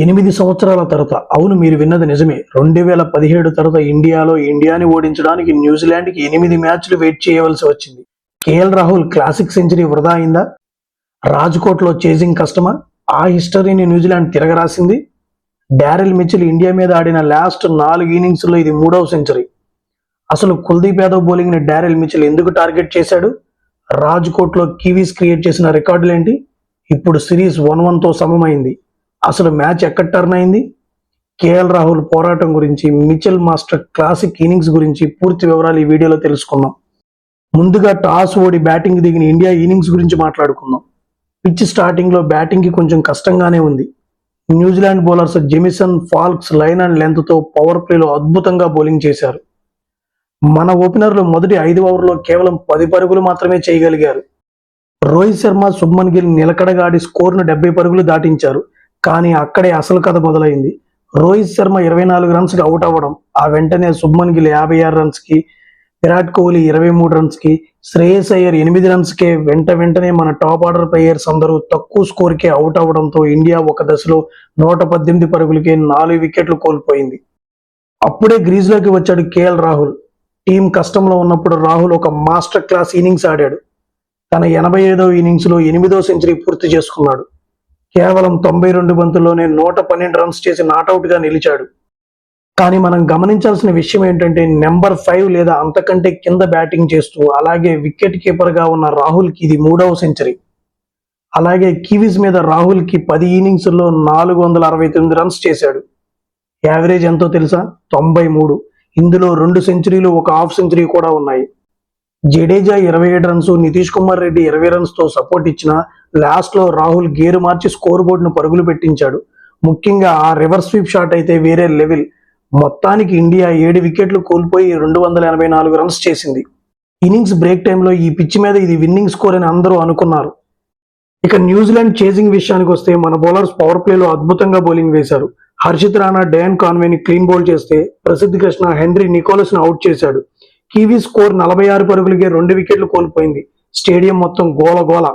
ఎనిమిది సంవత్సరాల తర్వాత. అవును మీరు విన్నది నిజమే. రెండు వేల పదిహేడు తర్వాత ఇండియాలో ఇండియాని ఓడించడానికి న్యూజిలాండ్కి ఎనిమిది మ్యాచ్లు వెయిట్ చేయవలసి వచ్చింది. కేఎల్ రాహుల్ క్లాసిక్ సెంచరీ వృధా అయిందా? రాజ్కోట్లో చేజింగ్ కష్టమా? ఆ హిస్టరీని న్యూజిలాండ్ తిరగరాసింది? డారెల్ మిచిల్ ఇండియా మీద ఆడిన లాస్ట్ నాలుగు ఇన్నింగ్స్లో ఇది మూడవ సెంచరీ. అసలు కుల్దీప్ యాదవ్ బౌలింగ్ని డారెల్ మిచిల్ ఎందుకు టార్గెట్ చేశాడు? రాజ్కోట్లో కివీస్ క్రియేట్ చేసిన రికార్డులేంటి? ఇప్పుడు సిరీస్ వన్ వన్తో సమమైంది. అసలు మ్యాచ్ ఎక్కడ టర్న్ అయింది? కేఎల్ రాహుల్ పోరాటం గురించి మిచెల్ మాస్టర్ క్లాసిక్ ఇన్నింగ్స్ గురించి పూర్తి వివరాలు ఈ వీడియోలో తెలుసుకుందాం. ముందుగా టాస్ ఓడి బ్యాటింగ్ దిగిన ఇండియా ఇన్నింగ్స్ గురించి మాట్లాడుకుందాం. పిచ్ స్టార్టింగ్లో బ్యాటింగ్కి బ్యాటింగ్కి కొంచెం కష్టంగానే ఉంది. New Zealand bowlers Jamieson Foulkes line and లెంత్తో power ప్లేలో అద్భుతంగా బౌలింగ్ చేశారు. మన ఓపెనర్లు మొదటి ఐదు ఓవర్లో కేవలం పది పరుగులు మాత్రమే చేయగలిగారు. రోహిత్ శర్మ శుభ్మన్ గిల్ నిలకడగా ఆడి స్కోర్ను డెబ్బై పరుగులు దాటించారు. కానీ అక్కడే అసలు కథ మొదలైంది. రోహిత్ శర్మ ఇరవై నాలుగు రన్స్కి అవుట్ అవ్వడం ఆ వెంటనే శుభ్మన్ గిల్ యాభై ఆరు రన్స్కి విరాట్ కోహ్లీ ఇరవై మూడు రన్స్కి శ్రేయస్ అయ్యర్ ఎనిమిది రన్స్కే వెంట వెంటనే మన టాప్ ఆర్డర్ ప్లేయర్స్ అందరూ తక్కువ స్కోర్ కే అవుట్ అవ్వడంతో ఇండియా ఒక దశలో నూట పద్దెనిమిది పరుగులకే నాలుగు వికెట్లు కోల్పోయింది. అప్పుడే గ్రీజ్లోకి వచ్చాడు కేఎల్ రాహుల్. టీం కష్టంలో ఉన్నప్పుడు రాహుల్ ఒక మాస్టర్ క్లాస్ ఇన్నింగ్స్ ఆడాడు. తన ఎనభై ఐదో ఇన్నింగ్స్లో ఎనిమిదో సెంచరీ పూర్తి చేసుకున్నాడు. కేవలం తొంభై రెండు బంతుల్లోనే నూట పన్నెండు రన్స్ చేసి నాటౌట్గా నిలిచాడు. కానీ మనం గమనించాల్సిన విషయం ఏంటంటే నెంబర్ ఫైవ్ లేదా అంతకంటే కింద బ్యాటింగ్ చేస్తూ అలాగే వికెట్ కీపర్గా ఉన్న రాహుల్కి ఇది మూడవ సెంచరీ. అలాగే కివీస్ మీద రాహుల్కి పది ఇన్నింగ్స్లో నాలుగు వందల అరవై తొమ్మిది రన్స్ చేశాడు. యావరేజ్ ఎంతో తెలుసా? తొంభై మూడు. ఇందులో రెండు సెంచరీలు ఒక హాఫ్ సెంచరీ కూడా ఉన్నాయి. జడేజా ఇరవై ఏడు రన్స్ నితీష్ కుమార్ రెడ్డి ఇరవై రన్స్తో సపోర్ట్ ఇచ్చిన లాస్ట్లో రాహుల్ గేరు మార్చి స్కోర్ బోర్డును పరుగులు పెట్టించాడు. ముఖ్యంగా ఆ రివర్స్ స్వీప్ షాట్ అయితే వేరే లెవెల్ మొత్తానికి ఇండియా ఏడు వికెట్లు కోల్పోయి రెండు వందల ఎనభై నాలుగు రన్స్ చేసింది. ఇన్నింగ్స్ బ్రేక్ టైంలో ఈ పిచ్ మీద ఇది విన్నింగ్ స్కోర్ అని అందరూ అనుకున్నారు. ఇక న్యూజిలాండ్ చేసింగ్ విషయానికి వస్తే మన బౌలర్స్ పవర్ ప్లేలో అద్భుతంగా బౌలింగ్ వేశారు. హర్షిత్ రాణా డయాన్ కాన్వేని క్లీన్ బౌల్ చేస్తే ప్రసిద్ధి కృష్ణ హెన్రీ నికోలస్ను అవుట్ చేశాడు. కివీ స్కోర్ నలభై ఆరు పరుగులకే రెండు వికెట్లు కోల్పోయింది. స్టేడియం మొత్తం గోల గోల.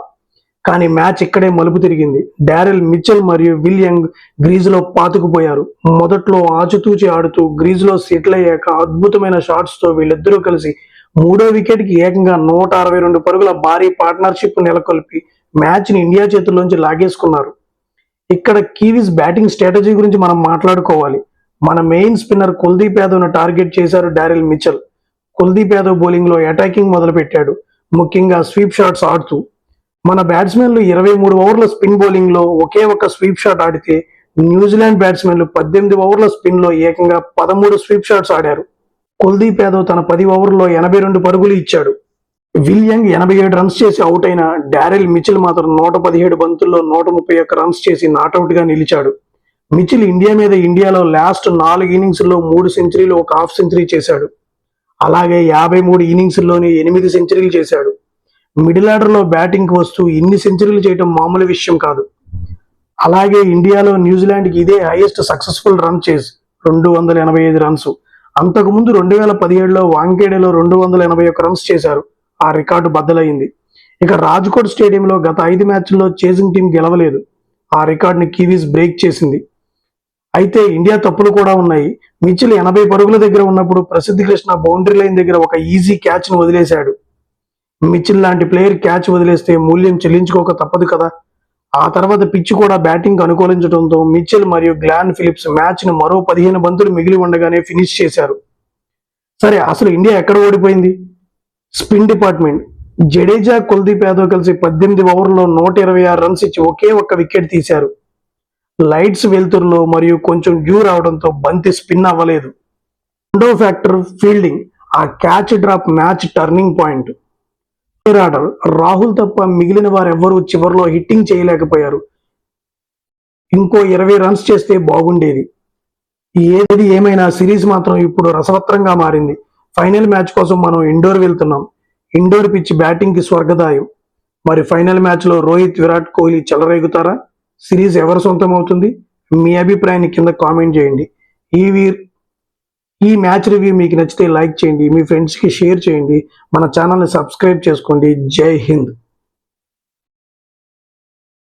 కానీ మ్యాచ్ ఇక్కడే మలుపు తిరిగింది. డారెల్ మిచెల్ మరియు విలియంగ్ గ్రీజ్లో పాతుకుపోయారు. మొదట్లో ఆచితూచి ఆడుతూ గ్రీజ్లో సెటిల్ అయ్యాక అద్భుతమైన షాట్స్తో వీళ్ళిద్దరూ కలిసి మూడో వికెట్కి ఏకంగా నూట అరవై రెండు పరుగుల భారీ పార్ట్నర్షిప్ నెలకొల్పి మ్యాచ్ని ఇండియా చేతుల్లోంచి లాగేసుకున్నారు. ఇక్కడ కీవీస్ బ్యాటింగ్ స్ట్రాటజీ గురించి మనం మాట్లాడుకోవాలి. మన మెయిన్ స్పిన్నర్ కుల్దీప్ యాదవ్ను టార్గెట్ చేశారు డారెల్ మిచెల్. కుల్దీప్ యాదవ్ బౌలింగ్లో అటాకింగ్ మొదలు పెట్టాడు ముఖ్యంగా స్వీప్ షాట్స్ ఆడుతూ మన బ్యాట్స్మెన్లు ఇరవై మూడు ఓవర్ల స్పిన్ బౌలింగ్లో ఒకే ఒక స్వీప్ షాట్ ఆడితే న్యూజిలాండ్ బ్యాట్స్మెన్లు పద్దెనిమిది ఓవర్ల స్పిన్లో ఏకంగా పదమూడు స్వీప్ షాట్స్ ఆడారు. కుల్దీప్ యాదవ్ తన పది ఓవర్లో ఎనభై రెండు పరుగులు ఇచ్చాడు. విలియంగ్ ఎనభై ఏడు రన్స్ చేసి అవుట్ అయిన డారెల్ మిచిల్ మాత్రం నూట పదిహేడు బంతుల్లో నూట ముప్పై ఒక్క రన్స్ చేసి నాటౌట్గా నిలిచాడు. మిచిల్ ఇండియా మీద ఇండియాలో లాస్ట్ నాలుగు ఇన్నింగ్స్లో మూడు సెంచరీలు ఒక హాఫ్ సెంచరీ చేశాడు. అలాగే యాభై మూడు ఇన్నింగ్స్లోనే ఎనిమిది సెంచరీలు చేశాడు. మిడిల్ ఆర్డర్లో బ్యాటింగ్కి వస్తూ ఇన్ని సెంచరీలు చేయడం మామూలు విషయం కాదు. అలాగే ఇండియాలో న్యూజిలాండ్కి ఇదే హైయెస్ట్ సక్సెస్ఫుల్ రన్ చేసి రెండు వందల ఎనభై ఐదు రన్స్ అంతకుముందు రెండు వేల పదిహేడులో వాంకేడేలో రెండు వందల ఎనభై ఒక్క రన్స్ చేశారు. ఆ రికార్డు బద్దలైంది. ఇక రాజ్కోట్ స్టేడియంలో గత ఐదు మ్యాచ్ల్లో చేసింగ్ టీం గెలవలేదు. ఆ రికార్డుని కివీస్ బ్రేక్ చేసింది. అయితే ఇండియా తప్పులు కూడా ఉన్నాయి. మిచిల్ ఎనభై పరుగుల దగ్గర ఉన్నప్పుడు ప్రసిద్ధి కృష్ణ బౌండరీ లైన్ దగ్గర ఒక ఈజీ క్యాచ్ను వదిలేశాడు. మిచిల్ లాంటి ప్లేయర్ క్యాచ్ వదిలేస్తే మూల్యం చెల్లించుకోక తప్పదు కదా. ఆ తర్వాత పిచ్ కూడా బ్యాటింగ్ అనుకూలించడంతో మిచెల్ మరియు గ్లాన్ ఫిలిప్స్ మ్యాచ్ను మరో పదిహేను బంతులు మిగిలి ఉండగానే ఫినిష్ చేశారు. సరే అసలు ఇండియా ఎక్కడ ఓడిపోయింది? Spin department. జడేజా కుల్దీప్ యాదవ్ కలిసి పద్దెనిమిది ఓవర్లో నూట ఇరవై ఆరు రన్స్ ఇచ్చి ఒకే ఒక్క వికెట్ తీశారు. లైట్స్ వెలుతురులో మరియు కొంచెం డ్యూ రావడంతో బంతి స్పిన్ అవ్వలేదు. రెండో ఫ్యాక్టర్ ఫీల్డింగ్. ఆ catch drop match turning point. Order Rahul తప్ప మిగిలిన వారెవ్వరూ చివరిలో హిట్టింగ్ చేయలేకపోయారు. ఇంకో ఇరవై రన్స్ చేస్తే బాగుండేది. ఏది ఏమైనా సిరీస్ మాత్రం ఇప్పుడు రసవత్రంగా మారింది. ఫైనల్ మ్యాచ్ కోసం మనం ఇండోర్ వెళ్తున్నాం. ఇండోర్ పిచ్ బ్యాటింగ్కి స్వర్గదాయం. మరి ఫైనల్ మ్యాచ్లో రోహిత్ విరాట్ కోహ్లీ చెలరేగుతారా? సిరీస్ ఎవరు సొంతం అవుతుంది? మీ అభిప్రాయాన్ని కింద కామెంట్ చేయండి. ఈ వీర్ ఈ మ్యాచ్ రివ్యూ మీకు నచ్చితే లైక్ చేయండి మీ ఫ్రెండ్స్కి షేర్ చేయండి మన ఛానల్ని సబ్స్క్రైబ్ చేసుకోండి. జై హింద్.